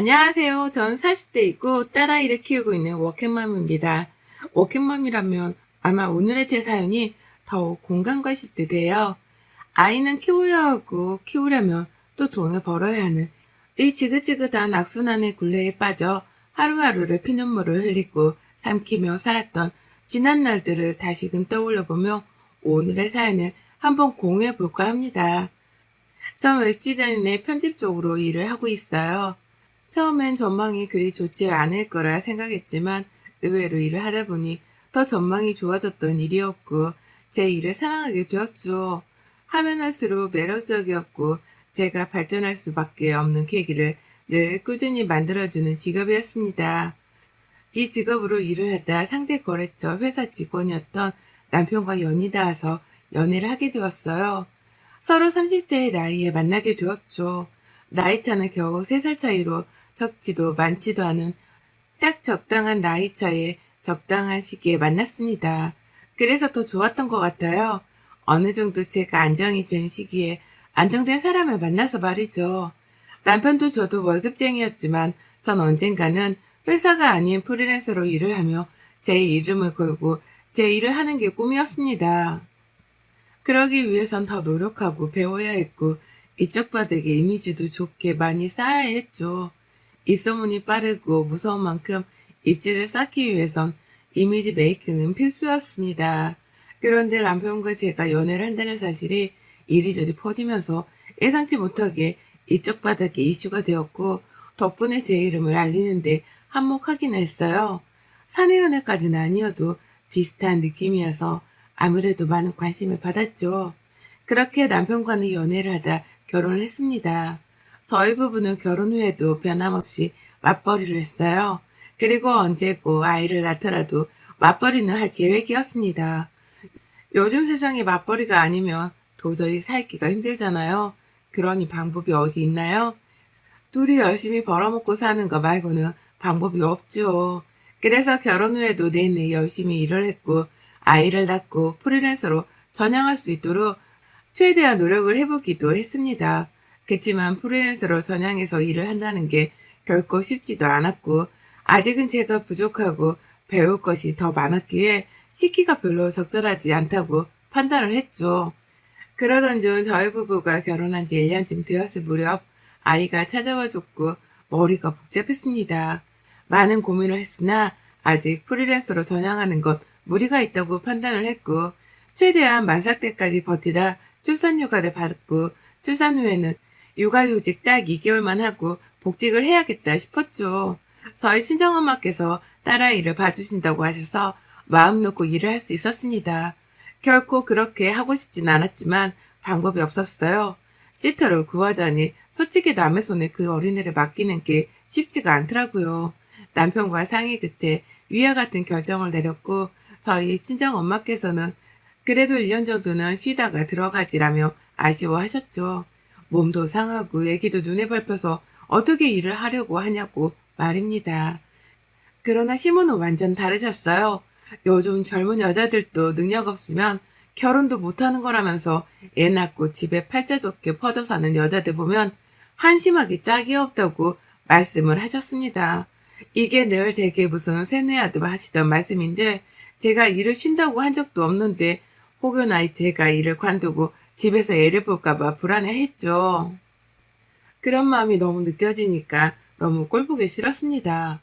안녕하세요. 전 40대이고 딸아이를 키우고 있는 워킹맘입니다. 워킹맘이라면 아마 오늘의 제 사연이 더욱 공감 가실 듯해요. 아이는 키워야 하고 키우려면 또 돈을 벌어야 하는 이 지긋지긋한 악순환의 굴레에 빠져 하루하루를 피눈물을 흘리고 삼키며 살았던 지난 날들을 다시금 떠올려 보며 오늘의 사연을 한번 공유해 볼까 합니다. 전 웹디자인의 편집 쪽으로 일을 하고 있어요. 처음엔 전망이 그리 좋지 않을 거라 생각했지만 의외로 일을 하다 보니 더 전망이 좋아졌던 일이었고 제 일을 사랑하게 되었죠. 하면 할수록 매력적이었고 제가 발전할 수밖에 없는 계기를 늘 꾸준히 만들어주는 직업이었습니다. 이 직업으로 일을 하다 상대 거래처 회사 직원이었던 남편과 연이 닿아서 연애를 하게 되었어요. 서로 30대의 나이에 만나게 되었죠. 나이 차는 겨우 3살 차이로 적지도 많지도 않은 딱 적당한 나이 차에 적당한 시기에 만났습니다. 그래서 더 좋았던 것 같아요. 어느 정도 제가 안정이 된 시기에 안정된 사람을 만나서 말이죠. 남편도 저도 월급쟁이였지만 전 언젠가는 회사가 아닌 프리랜서로 일을 하며 제 이름을 걸고 제 일을 하는 게 꿈이었습니다. 그러기 위해선 더 노력하고 배워야 했고 이쪽 바닥에 이미지도 좋게 많이 쌓아야 했죠. 입소문이 빠르고 무서운 만큼 입지를 쌓기 위해선 이미지 메이킹은 필수였습니다. 그런데 남편과 제가 연애를 한다는 사실이 이리저리 퍼지면서 예상치 못하게 이쪽 바닥에 이슈가 되었고 덕분에 제 이름을 알리는데 한몫하긴 했어요. 사내 연애까지는 아니어도 비슷한 느낌이어서 아무래도 많은 관심을 받았죠. 그렇게 남편과는 연애를 하다 결혼을 했습니다. 저희 부부는 결혼 후에도 변함없이 맞벌이를 했어요. 그리고 언제고 아이를 낳더라도 맞벌이는 할 계획이었습니다. 요즘 세상에 맞벌이가 아니면 도저히 살기가 힘들잖아요. 그러니 방법이 어디 있나요? 둘이 열심히 벌어먹고 사는 거 말고는 방법이 없죠. 그래서 결혼 후에도 내내 열심히 일을 했고 아이를 낳고 프리랜서로 전향할 수 있도록 최대한 노력을 해보기도 했습니다. 그렇지만 프리랜서로 전향해서 일을 한다는 게 결코 쉽지도 않았고 아직은 제가 부족하고 배울 것이 더 많았기에 시기가 별로 적절하지 않다고 판단을 했죠. 그러던 중 저희 부부가 결혼한 지 1년쯤 되었을 무렵 아이가 찾아와 줬고 머리가 복잡했습니다. 많은 고민을 했으나 아직 프리랜서로 전향하는 것 무리가 있다고 판단을 했고 최대한 만삭 때까지 버티다 출산휴가를 받고 출산 후에는 육아휴직 딱 2개월만 하고 복직을 해야겠다 싶었죠. 저희 친정엄마께서 딸아이를 봐주신다고 하셔서 마음 놓고 일을 할 수 있었습니다. 결코 그렇게 하고 싶진 않았지만 방법이 없었어요. 시터를 구하자니 솔직히 남의 손에 그 어린애를 맡기는 게 쉽지가 않더라고요. 남편과 상의 끝에 위와 같은 결정을 내렸고 저희 친정 엄마께서는 그래도 1년 정도는 쉬다가 들어가지라며 아쉬워하셨죠. 몸도 상하고 애기도 눈에 밟혀서 어떻게 일을 하려고 하냐고 말입니다. 그러나 시모는 완전 다르셨어요. 요즘 젊은 여자들도 능력 없으면 결혼도 못하는 거라면서 애 낳고 집에 팔자 좋게 퍼져 사는 여자들 보면 한심하게 짝이 없다고 말씀을 하셨습니다. 이게 늘 제게 무슨 세뇌하듯 하시던 말씀인데 제가 일을 쉰다고 한 적도 없는데 혹여나 제가 일을 관두고 집에서 애를 볼까봐 불안해했죠. 그런 마음이 너무 느껴지니까 너무 꼴보기 싫었습니다.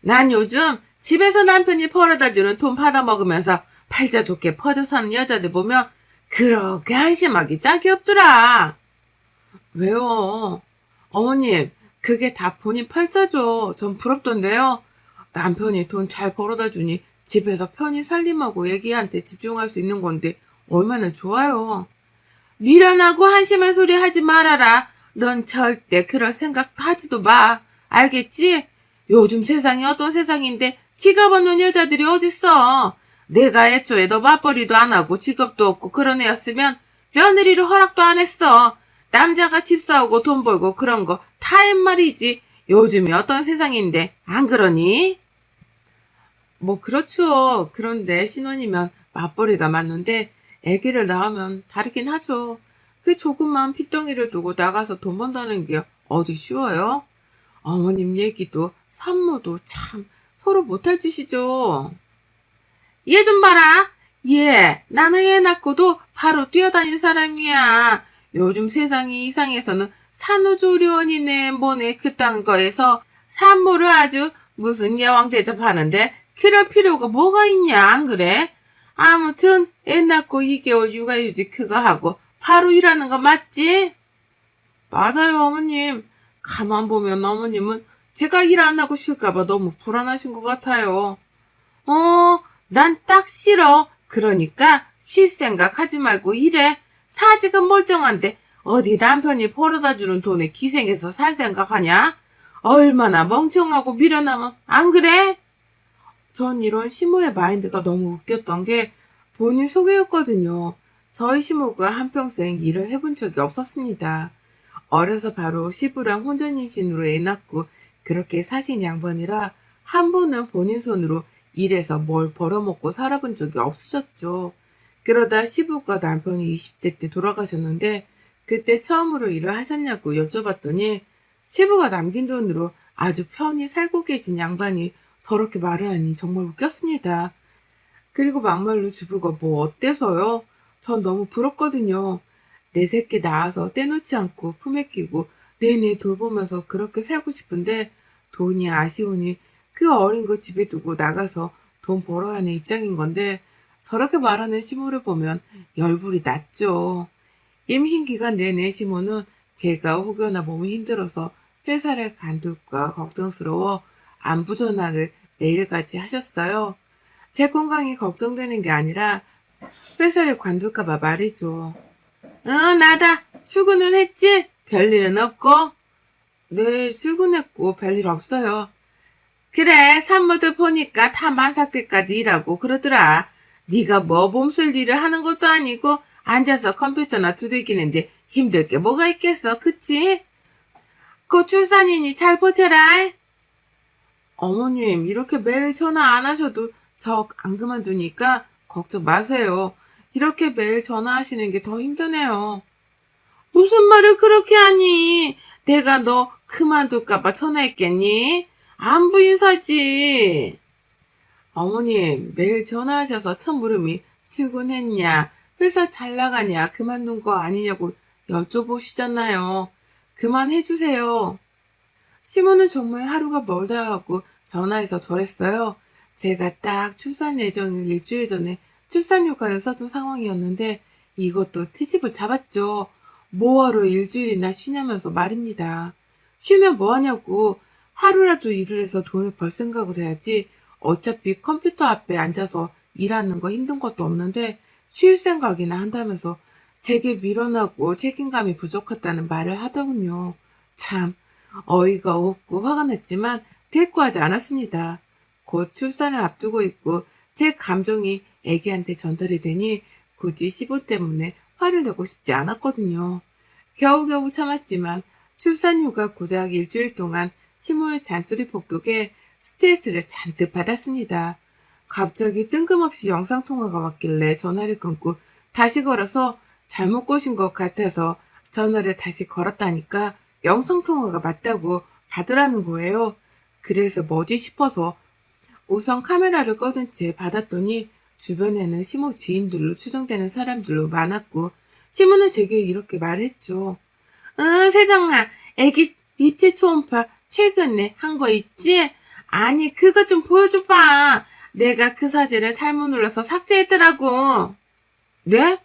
난 요즘 집에서 남편이 벌어다 주는 돈 받아먹으면서 팔자 좋게 퍼져 사는 여자들 보면 그렇게 한심하기 짝이 없더라. 왜요? 어머님, 그게 다 본인 팔자죠. 전 부럽던데요. 남편이 돈 잘 벌어다 주니 집에서 편히 살림하고 애기한테 집중할 수 있는 건데 얼마나 좋아요. 미련하고 한심한 소리 하지 말아라. 넌 절대 그럴 생각도 하지도 마. 알겠지? 요즘 세상이 어떤 세상인데 직업 없는 여자들이 어딨어. 내가 애초에 너 맞벌이도 안 하고 직업도 없고 그런 애였으면 며느리를 허락도 안 했어. 남자가 집 사오고 돈 벌고 그런 거 타임 말이지. 요즘이 어떤 세상인데 안 그러니? 뭐 그렇죠. 그런데 신혼이면 맞벌이가 맞는데 아기를 낳으면 다르긴 하죠. 그 조그만 핏덩이를 두고 나가서 돈 번다는 게 어디 쉬워요? 어머님 얘기도 산모도 참 서로 못할 짓이죠. 얘 좀 봐라. 얘, 나는 애 낳고도 바로 뛰어다니는 사람이야. 요즘 세상이 이상해서는 산후조리원이네 뭐네 그딴 거에서 산모를 아주 무슨 여왕 대접하는데 그럴 필요가 뭐가 있냐 안 그래? 아무튼 애 낳고 2개월 육아휴직 그거 하고 바로 일하는 거 맞지? 맞아요 어머님. 가만 보면 어머님은 제가 일 안 하고 쉴까봐 너무 불안하신 것 같아요. 어, 난 딱 싫어. 그러니까 쉴 생각 하지 말고 일해. 사직은 멀쩡한데 어디 남편이 벌어다 주는 돈에 기생해서 살 생각하냐? 얼마나 멍청하고 미련하면 안 그래? 전 이런 시모의 마인드가 너무 웃겼던 게 본인 소개였거든요. 저희 시모가 한평생 일을 해본 적이 없었습니다. 어려서 바로 시부랑 혼전 임신으로 애 낳고 그렇게 사신 양반이라 한 번은 본인 손으로 일해서 뭘 벌어먹고 살아본 적이 없으셨죠. 그러다 시부가 남편이 20대 때 돌아가셨는데 그때 처음으로 일을 하셨냐고 여쭤봤더니 시부가 남긴 돈으로 아주 편히 살고 계신 양반이 저렇게 말을 하니 정말 웃겼습니다. 그리고 막말로 주부가 뭐 어때서요? 전 너무 부럽거든요. 내 새끼 낳아서 떼놓지 않고 품에 끼고 내내 돌보면서 그렇게 살고 싶은데 돈이 아쉬우니 그 어린 거 집에 두고 나가서 돈 벌어야 하는 입장인 건데 저렇게 말하는 시모를 보면 열불이 났죠. 임신 기간 내내 시모는 제가 혹여나 몸이 힘들어서 회사를 간둘까 걱정스러워 안부 전화를 매일같이 하셨어요. 제 건강이 걱정되는 게 아니라 회사를 관둘까봐 말이죠. 응, 나다. 출근은 했지? 별일은 없고? 네, 출근했고 별일 없어요. 그래, 산모들 보니까 다 만삭 때까지 일하고 그러더라. 네가 뭐 몸쓸 일을 하는 것도 아니고 앉아서 컴퓨터나 두들기는데 힘들 게 뭐가 있겠어, 그치? 그 출산이니 잘 버텨라. 어머님, 이렇게 매일 전화 안 하셔도 저 안 그만두니까 걱정 마세요. 이렇게 매일 전화하시는 게 더 힘드네요. 무슨 말을 그렇게 하니? 내가 너 그만둘까봐 전화했겠니? 안부 인사지. 어머님, 매일 전화하셔서 첫 물음이 출근했냐, 회사 잘 나가냐, 그만둔 거 아니냐고 여쭤보시잖아요. 그만해주세요. 시모는 정말 하루가 멀다 하고 전화해서 저랬어요. 제가 딱 출산 예정일 일주일 전에 출산 휴가를 써둔 상황이었는데 이것도 트집을 잡았죠. 뭐하러 일주일이나 쉬냐면서 말입니다. 쉬면 뭐하냐고 하루라도 일을 해서 돈을 벌 생각을 해야지 어차피 컴퓨터 앞에 앉아서 일하는 거 힘든 것도 없는데 쉴 생각이나 한다면서 제게 밀어나고 책임감이 부족하다는 말을 하더군요. 참 어이가 없고 화가 났지만 대꾸하지 않았습니다. 곧 출산을 앞두고 있고 제 감정이 애기한테 전달이 되니 굳이 시부 때문에 화를 내고 싶지 않았거든요. 겨우겨우 참았지만 출산 휴가 고작 일주일 동안 시모의 잔소리 폭격에 스트레스를 잔뜩 받았습니다. 갑자기 뜬금없이 영상통화가 왔길래 전화를 끊고 다시 걸어서 잘못 꼬신 것 같아서 전화를 다시 걸었다니까 영상통화가 맞다고 받으라는 거예요. 그래서 뭐지 싶어서 우선 카메라를 꺼둔 채 받았더니 주변에는 시모 지인들로 추정되는 사람들로 많았고 시모는 제게 이렇게 말했죠. 응, 세정아, 애기 입체 초음파 최근에 한 거 있지? 아니, 그거 좀 보여줘봐. 내가 그 사진을 잘못 눌러서 삭제했더라고. 네?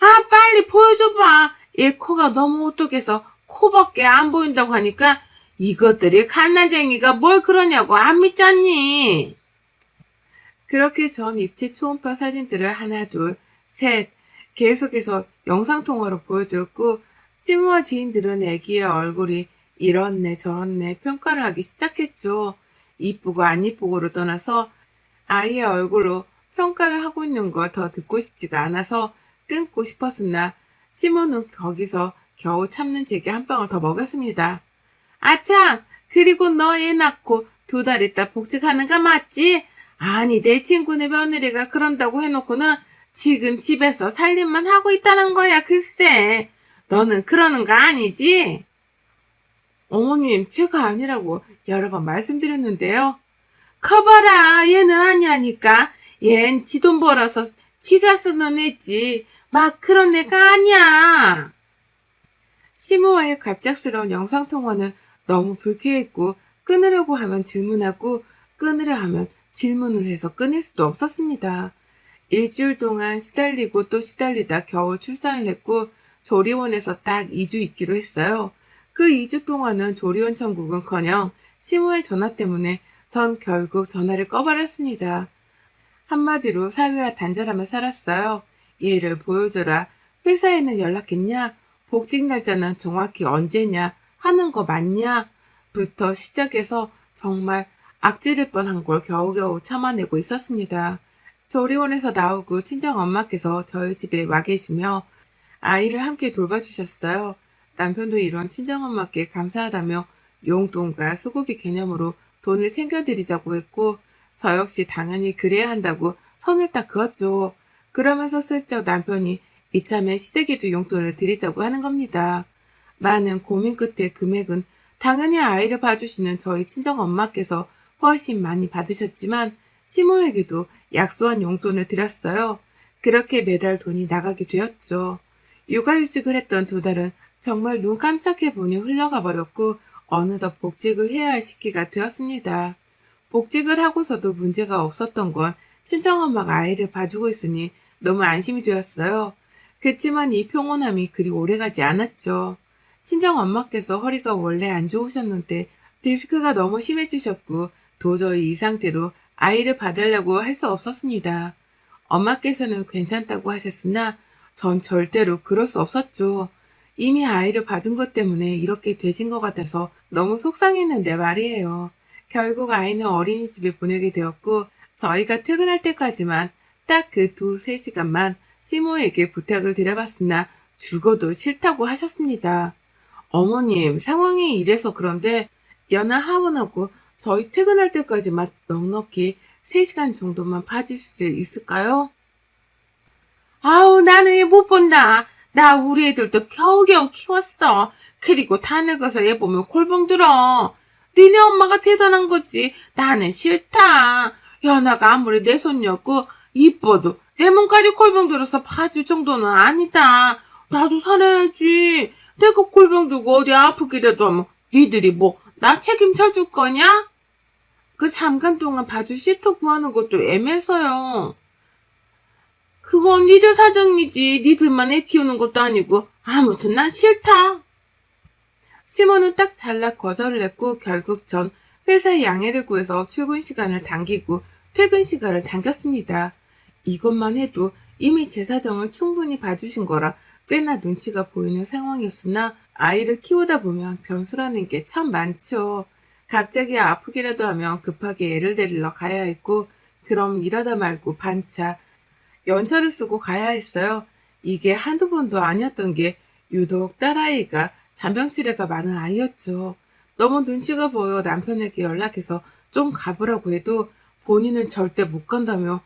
아, 빨리 보여줘봐. 얘 코가 너무 오똑해서 코밖에 안 보인다고 하니까 이것들이 갓난쟁이가 뭘 그러냐고 안 믿잖니. 그렇게 전 입체 초음파 사진들을 하나, 둘, 셋 계속해서 영상통화로 보여드렸고 시모와 지인들은 애기의 얼굴이 이렇네 저렇네 평가를 하기 시작했죠. 이쁘고 안 이쁘고로 떠나서 아이의 얼굴로 평가를 하고 있는 걸 더 듣고 싶지가 않아서 끊고 싶었으나 시모는 거기서 겨우 참는 제게 한 방울 더 먹였습니다. 아참, 그리고 너 애 낳고 두 달 있다 복직하는 거 맞지? 아니, 내 친구네 며느리가 그런다고 해놓고는 지금 집에서 살림만 하고 있다는 거야, 글쎄. 너는 그러는 거 아니지? 어머님, 제가 아니라고 여러 번 말씀드렸는데요. 커봐라, 얘는 아니라니까. 얜 지 돈 벌어서 지가 쓰는 애지. 막 그런 애가 아니야. 시모와의 갑작스러운 영상통화는 너무 불쾌했고, 끊으려고 하면 질문하고, 끊으려 하면 질문을 해서 끊을 수도 없었습니다. 일주일 동안 시달리고 또 시달리다 겨우 출산을 했고, 조리원에서 딱 2주 있기로 했어요. 그 2주 동안은 조리원 천국은 커녕 시모의 전화 때문에 전 결국 전화를 꺼버렸습니다. 한마디로 사회와 단절하며 살았어요. 얘를 보여줘라. 회사에는 연락했냐? 복직 날짜는 정확히 언제냐? 하는 거 맞냐? 부터 시작해서 정말 악질일 뻔한 걸 겨우겨우 참아내고 있었습니다. 조리원에서 나오고 친정 엄마께서 저희 집에 와 계시며 아이를 함께 돌봐주셨어요. 남편도 이런 친정 엄마께 감사하다며 용돈과 수고비 개념으로 돈을 챙겨드리자고 했고 저 역시 당연히 그래야 한다고 선을 딱 그었죠. 그러면서 슬쩍 남편이 이참에 시댁에도 용돈을 드리자고 하는 겁니다. 많은 고민 끝에 금액은 당연히 아이를 봐주시는 저희 친정엄마께서 훨씬 많이 받으셨지만 시모에게도 약소한 용돈을 드렸어요. 그렇게 매달 돈이 나가게 되었죠. 육아휴직을 했던 두 달은 정말 눈 깜짝해 보니 흘러가 버렸고 어느덧 복직을 해야 할 시기가 되었습니다. 복직을 하고서도 문제가 없었던 건 친정엄마가 아이를 봐주고 있으니 너무 안심이 되었어요. 그치만 이 평온함이 그리 오래가지 않았죠. 친정 엄마께서 허리가 원래 안 좋으셨는데 디스크가 너무 심해지셨고 도저히 이 상태로 아이를 받으려고 할 수 없었습니다. 엄마께서는 괜찮다고 하셨으나 전 절대로 그럴 수 없었죠. 이미 아이를 봐준 것 때문에 이렇게 되신 것 같아서 너무 속상했는데 말이에요. 결국 아이는 어린이집에 보내게 되었고 저희가 퇴근할 때까지만 딱 그 두 세 시간만 시모에게 부탁을 드려봤으나 죽어도 싫다고 하셨습니다. 어머님 상황이 이래서 그런데 연하 하원하고 저희 퇴근할 때까지만 넉넉히 3시간 정도만 봐줄 수 있을까요? 아우 나는 얘못 본다. 나 우리 애들도 겨우겨우 키웠어. 그리고 다 늙어서 얘 보면 골병 들어. 니네 엄마가 대단한 거지. 나는 싫다. 연아가 아무리 내 손이었고 이뻐도 내 몸까지 골병 들어서 봐줄 정도는 아니다. 나도 살아야지. 내가 골병 들고 어디 아프기라도 하면 니들이 뭐 나 책임져 줄 거냐? 그 잠깐 동안 봐줄 시터 구하는 것도 애매해서요. 그건 니들 사정이지. 니들만 애 키우는 것도 아니고 아무튼 난 싫다. 시몬은 딱 잘라 거절을 했고 결국 전 회사에 양해를 구해서 출근 시간을 당기고 퇴근 시간을 당겼습니다. 이것만 해도 이미 제 사정을 충분히 봐주신 거라 꽤나 눈치가 보이는 상황이었으나 아이를 키우다 보면 변수라는 게 참 많죠. 갑자기 아프기라도 하면 급하게 애를 데리러 가야 했고 그럼 일하다 말고 반차, 연차를 쓰고 가야 했어요. 이게 한두 번도 아니었던 게 유독 딸아이가 잔병치레가 많은 아이였죠. 너무 눈치가 보여 남편에게 연락해서 좀 가보라고 해도 본인은 절대 못 간다며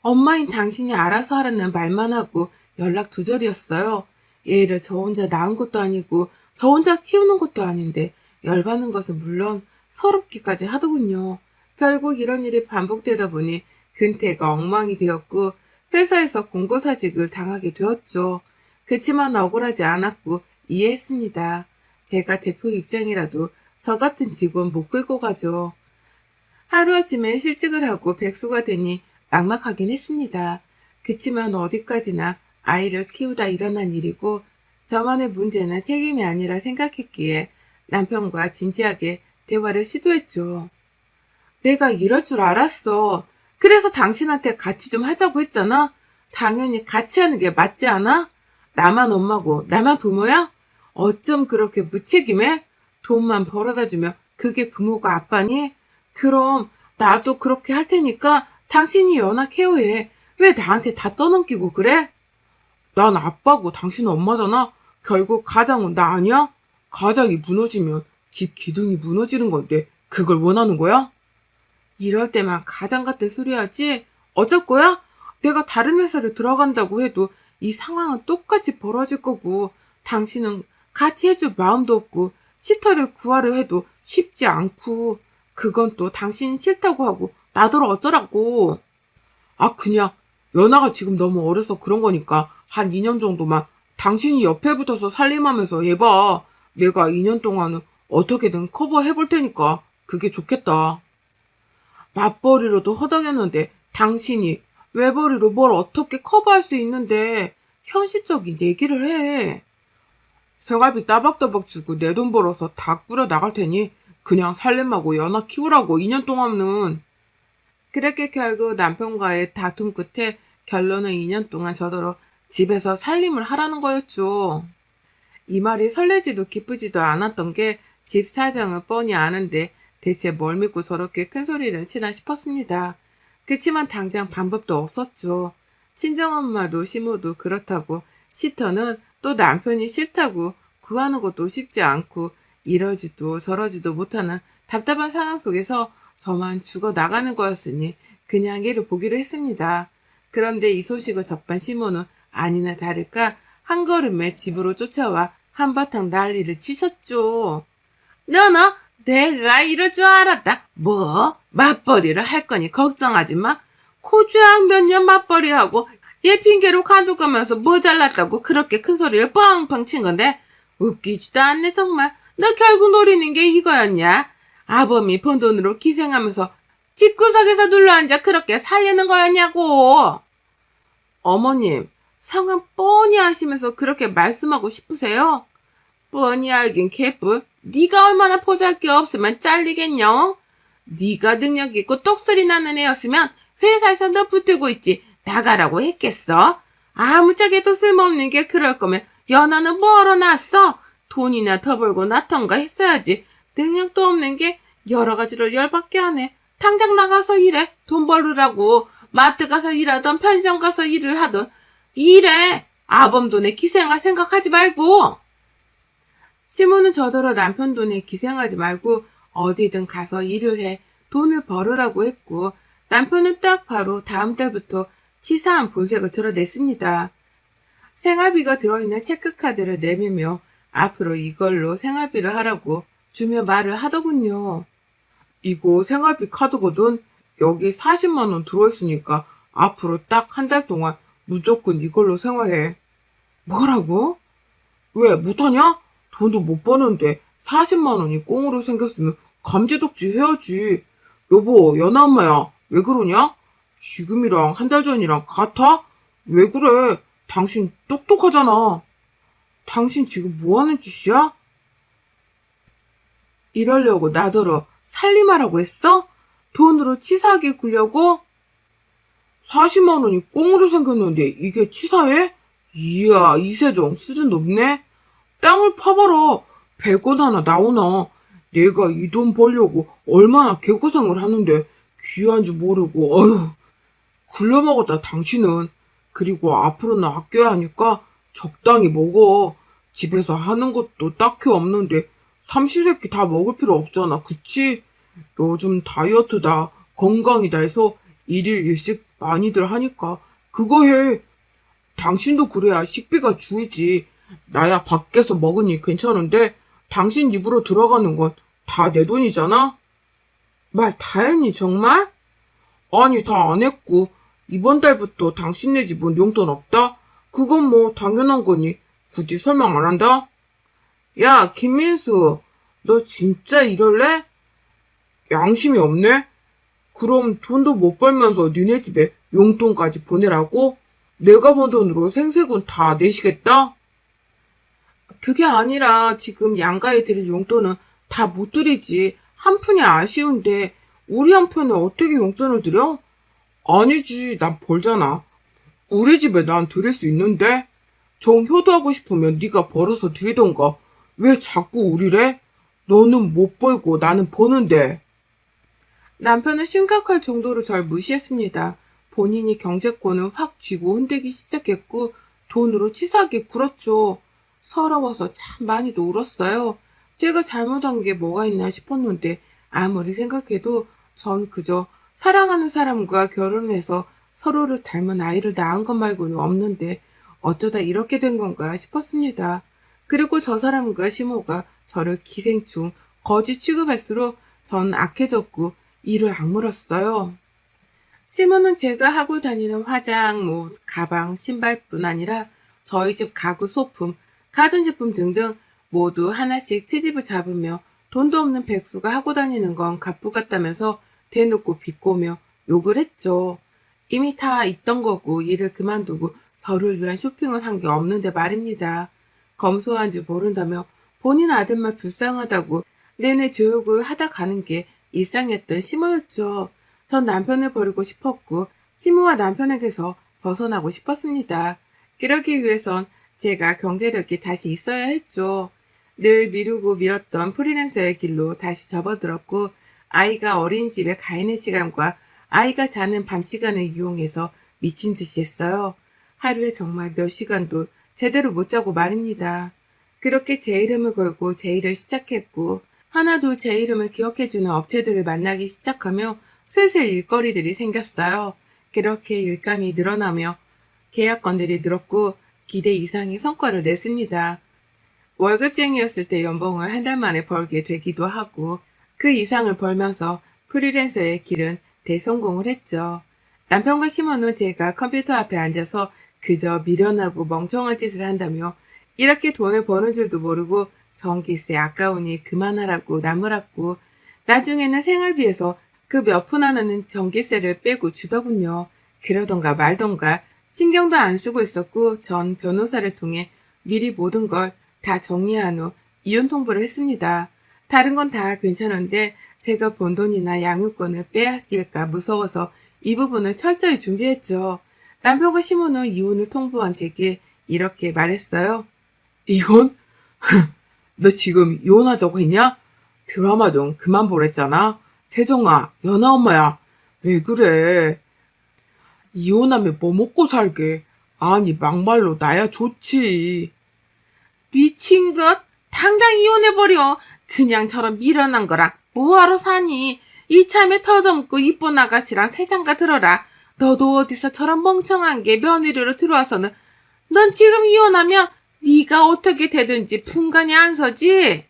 엄마인 당신이 알아서 하라는 말만 하고 연락 두절이었어요. 얘를 저 혼자 낳은 것도 아니고 저 혼자 키우는 것도 아닌데 열받는 것은 물론 서럽기까지 하더군요. 결국 이런 일이 반복되다 보니 근태가 엉망이 되었고 회사에서 공고사직을 당하게 되었죠. 그치만 억울하지 않았고 이해했습니다. 제가 대표 입장이라도 저 같은 직원 못 끌고 가죠. 하루아침에 실직을 하고 백수가 되니 막막하긴 했습니다. 그치만 어디까지나 아이를 키우다 일어난 일이고 저만의 문제나 책임이 아니라 생각했기에 남편과 진지하게 대화를 시도했죠. 내가 이럴 줄 알았어. 그래서 당신한테 같이 좀 하자고 했잖아. 당연히 같이 하는 게 맞지 않아? 나만 엄마고 나만 부모야? 어쩜 그렇게 무책임해? 돈만 벌어다 주면 그게 부모가 아빠니? 그럼 나도 그렇게 할 테니까 당신이 연하 케어해. 왜 나한테 다 떠넘기고 그래? 난 아빠고 당신은 엄마잖아. 결국 가장은 나 아니야? 가장이 무너지면 집 기둥이 무너지는 건데 그걸 원하는 거야? 이럴 때만 가장 같은 소리 하지? 어쩔 거야? 내가 다른 회사를 들어간다고 해도 이 상황은 똑같이 벌어질 거고 당신은 같이 해줄 마음도 없고 시터를 구하려 해도 쉽지 않고 그건 또 당신이 싫다고 하고 나더러 어쩌라고. 아 그냥 연아가 지금 너무 어려서 그런 거니까 한 2년 정도만 당신이 옆에 붙어서 살림하면서 해봐. 내가 2년 동안은 어떻게든 커버해 볼 테니까 그게 좋겠다. 맞벌이로도 허덕였는데 당신이 외벌이로 뭘 어떻게 커버할 수 있는데 현실적인 얘기를 해. 생활비 따박따박 주고 내 돈 벌어서 다 꾸려 나갈 테니 그냥 살림하고 연하 키우라고 2년 동안은. 그렇게 결국 남편과의 다툼 끝에 결론은 2년 동안 저더러 집에서 살림을 하라는 거였죠. 이 말이 설레지도 기쁘지도 않았던 게 집 사정을 뻔히 아는데 대체 뭘 믿고 저렇게 큰 소리를 치나 싶었습니다. 그치만 당장 방법도 없었죠. 친정엄마도 시모도 그렇다고 시터는 또 남편이 싫다고 구하는 것도 쉽지 않고 이러지도 저러지도 못하는 답답한 상황 속에서 저만 죽어 나가는 거였으니 그냥 이를 보기로 했습니다. 그런데 이 소식을 접한 시모는 아니나 다를까 한 걸음에 집으로 쫓아와 한바탕 난리를 치셨죠. 너너 내가 이럴 줄 알았다. 뭐? 맞벌이를 할 거니 걱정하지 마. 코주양 몇 년 맞벌이하고 얘 핑계로 간도 가면서 뭐 잘났다고 그렇게 큰 소리를 뻥뻥 친 건데 웃기지도 않네 정말. 너 결국 노리는 게 이거였냐? 아범이 번 돈으로 기생하면서 집구석에서 눌러앉아 그렇게 살리는 거였냐고. 어머님, 상황 뻔히 아시면서 그렇게 말씀하고 싶으세요? 뻔히 알긴 개뿔. 네가 얼마나 포잘게 없으면 잘리겠냐? 네가 능력 있고 똑소리 나는 애였으면 회사에서 너 붙들고 있지 나가라고 했겠어? 아무짝에도 쓸모없는 게 그럴 거면 연하는 뭐하러 났어? 돈이나 더 벌고 나턴가 했어야지. 능력도 없는 게 여러 가지로 열받게 하네. 당장 나가서 일해. 돈 벌으라고. 마트 가서 일하던 편의점 가서 일을 하던 일해. 아범 돈에 기생할 생각하지 말고. 시모는 저더러 남편 돈에 기생하지 말고 어디든 가서 일을 해 돈을 벌으라고 했고 남편은 딱 바로 다음 달부터 치사한 본색을 드러냈습니다. 생활비가 들어있는 체크카드를 내밀며 앞으로 이걸로 생활비를 하라고 주며 말을 하더군요. 이거 생활비 카드거든. 여기 40만원 들어있으니까 앞으로 딱 한 달 동안 무조건 이걸로 생활해. 뭐라고? 왜 못하냐? 돈도 못 버는데 40만 원이 꽁으로 생겼으면 감지덕지 해야지. 여보, 연아 엄마야, 왜 그러냐? 지금이랑 한 달 전이랑 같아? 왜 그래? 당신 똑똑하잖아. 당신 지금 뭐 하는 짓이야? 이러려고 나더러 살림하라고 했어? 돈으로 치사하게 굴려고? 40만 원이 꽁으로 생겼는데 이게 치사해? 이야, 이세정 수준 높네? 땅을 파봐라. 100원 하나 나오나. 내가 이 돈 벌려고 얼마나 개고생을 하는데 귀한 줄 모르고 어휴 굴려먹었다 당신은. 그리고 앞으로는 아껴야 하니까 적당히 먹어. 집에서 하는 것도 딱히 없는데 삼시세끼 다 먹을 필요 없잖아. 그치? 요즘 다이어트다 건강이다 해서 일일 일식 많이들 하니까 그거 해. 당신도 그래야 식비가 줄지. 나야 밖에서 먹으니 괜찮은데 당신 입으로 들어가는 건 다 내 돈이잖아? 말 다 했니 정말? 아니 다 안 했고 이번 달부터 당신네 집은 용돈 없다? 그건 뭐 당연한 거니 굳이 설명 안 한다? 야 김민수 너 진짜 이럴래? 양심이 없네? 그럼 돈도 못 벌면서 니네 집에 용돈까지 보내라고? 내가 번 돈으로 생색은 다 내시겠다? 그게 아니라 지금 양가에 드릴 용돈은 다 못 드리지. 한 푼이 아쉬운데 우리 한 푼에 어떻게 용돈을 드려? 아니지, 난 벌잖아. 우리 집에 난 드릴 수 있는데 정 효도하고 싶으면 네가 벌어서 드리던가. 왜 자꾸 우리래? 너는 못 벌고 나는 버는데. 남편은 심각할 정도로 절 무시했습니다. 본인이 경제권을 확 쥐고 흔들기 시작했고 돈으로 치사하게 굴었죠. 서러워서 참 많이도 울었어요. 제가 잘못한 게 뭐가 있나 싶었는데 아무리 생각해도 전 그저 사랑하는 사람과 결혼해서 서로를 닮은 아이를 낳은 것 말고는 없는데 어쩌다 이렇게 된 건가 싶었습니다. 그리고 저 사람과 시모가 저를 기생충, 거지 취급할수록 전 악해졌고 이를 악물었어요. 시몬은 제가 하고 다니는 화장, 뭐 가방, 신발뿐 아니라 저희 집 가구 소품, 가전제품 등등 모두 하나씩 트집을 잡으며 돈도 없는 백수가 하고 다니는 건 갑부 같다면서 대놓고 비꼬며 욕을 했죠. 이미 다 있던 거고 일을 그만두고 저를 위한 쇼핑을 한 게 없는데 말입니다. 검소한 지 모른다며 본인 아들만 불쌍하다고 내내 조욕을 하다 가는 게 일상이었던 시모였죠. 전 남편을 버리고 싶었고 시모와 남편에게서 벗어나고 싶었습니다. 그러기 위해선 제가 경제력이 다시 있어야 했죠. 늘 미루고 미뤘던 프리랜서의 길로 다시 접어들었고 아이가 어린이집에 가 있는 시간과 아이가 자는 밤 시간을 이용해서 미친 듯이 했어요. 하루에 정말 몇 시간도 제대로 못 자고 말입니다. 그렇게 제 이름을 걸고 제 일을 시작했고 하나도 제 이름을 기억해주는 업체들을 만나기 시작하며 슬슬 일거리들이 생겼어요. 그렇게 일감이 늘어나며 계약건들이 늘었고 기대 이상의 성과를 냈습니다. 월급쟁이였을 때 연봉을 한 달 만에 벌게 되기도 하고 그 이상을 벌면서 프리랜서의 길은 대성공을 했죠. 남편과 시몬은 제가 컴퓨터 앞에 앉아서 그저 미련하고 멍청한 짓을 한다며 이렇게 돈을 버는 줄도 모르고 전기세 아까우니 그만하라고 나무랐고 나중에는 생활비에서 그 몇 푼 하나는 전기세를 빼고 주더군요. 그러던가 말던가 신경도 안 쓰고 있었고 전 변호사를 통해 미리 모든 걸 다 정리한 후 이혼 통보를 했습니다. 다른 건 다 괜찮은데 제가 번 돈이나 양육권을 빼앗길까 무서워서 이 부분을 철저히 준비했죠. 남편과 시모는 이혼을 통보한 제게 이렇게 말했어요. 이혼? 너 지금 이혼하자고 했냐? 드라마 좀 그만 보랬잖아. 세정아, 연아 엄마야. 왜 그래? 이혼하면 뭐 먹고 살게? 아니, 막말로 나야 좋지. 미친 것? 당장 이혼해버려. 그냥 저런 미련한 거랑 뭐하러 사니? 이참에 터져먹고 이쁜 아가씨랑 세장가 들어라. 너도 어디서 저런 멍청한 게 며느리로 들어와서는 넌 지금 이혼하면 네가 어떻게 되든지 분간이 안 서지?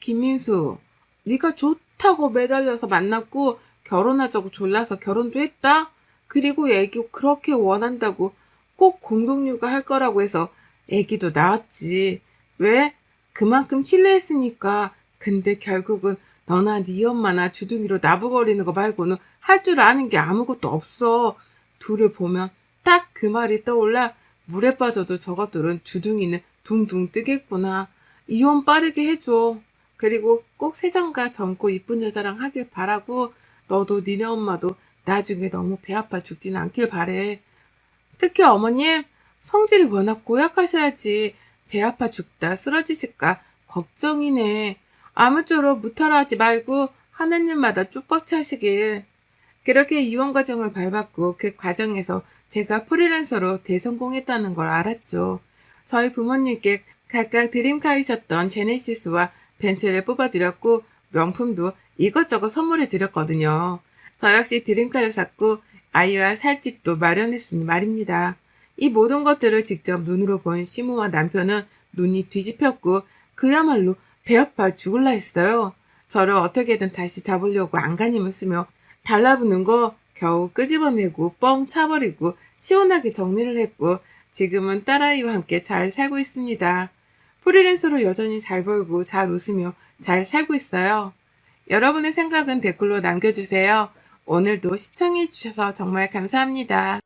김민수, 네가 좋다고 매달려서 만났고 결혼하자고 졸라서 결혼도 했다? 그리고 애기 그렇게 원한다고 꼭 공동육아 할 거라고 해서 애기도 낳았지. 왜? 그만큼 신뢰했으니까. 근데 결국은 너나 네 엄마나 주둥이로 나부거리는 거 말고는 할 줄 아는 게 아무것도 없어. 둘을 보면 딱 그 말이 떠올라 물에 빠져도 저것들은 주둥이는 둥둥 뜨겠구나. 이혼 빠르게 해줘. 그리고 꼭 세장가 젊고 이쁜 여자랑 하길 바라고 너도 니네 엄마도 나중에 너무 배 아파 죽진 않길 바래. 특히 어머님 성질이 워낙 고약하셔야지 배 아파 죽다 쓰러지실까 걱정이네. 아무쪼록 무탈하지 말고 하는 일마다 쪽박 차시길. 그렇게 이혼 과정을 밟았고 그 과정에서 제가 프리랜서로 대성공했다는 걸 알았죠. 저희 부모님께 각각 드림카이셨던 제네시스와 벤츠를 뽑아드렸고 명품도 이것저것 선물해 드렸거든요. 저 역시 드림카를 샀고 아이와 살 집도 마련했으니 말입니다. 이 모든 것들을 직접 눈으로 본 시모와 남편은 눈이 뒤집혔고 그야말로 배 아파 죽을라 했어요. 저를 어떻게든 다시 잡으려고 안간힘을 쓰며 달라붙는 거 겨우 끄집어내고 뻥 차버리고 시원하게 정리를 했고 지금은 딸아이와 함께 잘 살고 있습니다. 프리랜서로 여전히 잘 벌고 잘 웃으며 잘 살고 있어요. 여러분의 생각은 댓글로 남겨주세요. 오늘도 시청해주셔서 정말 감사합니다.